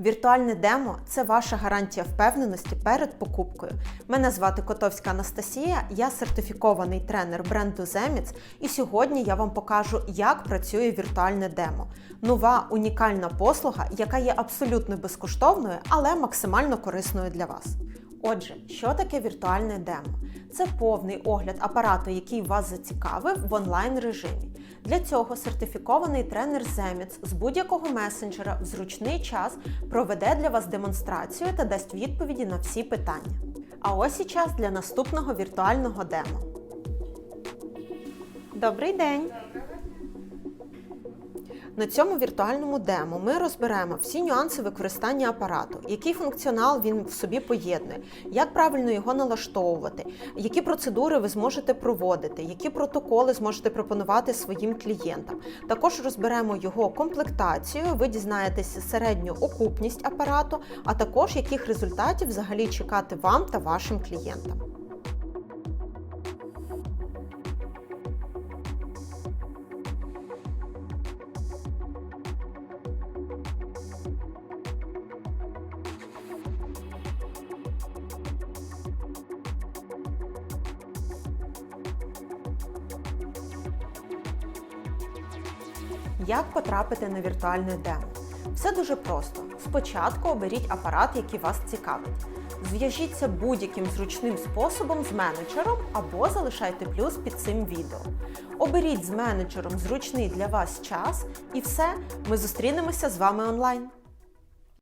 Віртуальне демо це ваша гарантія впевненості перед покупкою. Мене звати Котовська Анастасія, я сертифікований тренер бренду Zemits, і сьогодні я вам покажу, як працює віртуальне демо. Нова унікальна послуга, яка є абсолютно безкоштовною, але максимально корисною для вас. Отже, що таке віртуальне демо? Це повний огляд апарату, який вас зацікавив в онлайн режимі. Для цього сертифікований тренер Земіц з будь-якого месенджера в зручний час проведе для вас демонстрацію та дасть відповіді на всі питання. А ось і час для наступного віртуального демо. Добрий день! На цьому віртуальному демо ми розберемо всі нюанси використання апарату, який функціонал він в собі поєднує, як правильно його налаштовувати, які процедури ви зможете проводити, які протоколи зможете пропонувати своїм клієнтам. Також розберемо його комплектацію, ви дізнаєтеся середню окупність апарату, а також яких результатів взагалі чекати вам та вашим клієнтам. Як потрапити на віртуальне демо? Все дуже просто. Спочатку оберіть апарат, який вас цікавить. Зв'яжіться будь-яким зручним способом з менеджером або залишайте плюс під цим відео. Оберіть з менеджером зручний для вас час і все, ми зустрінемося з вами онлайн.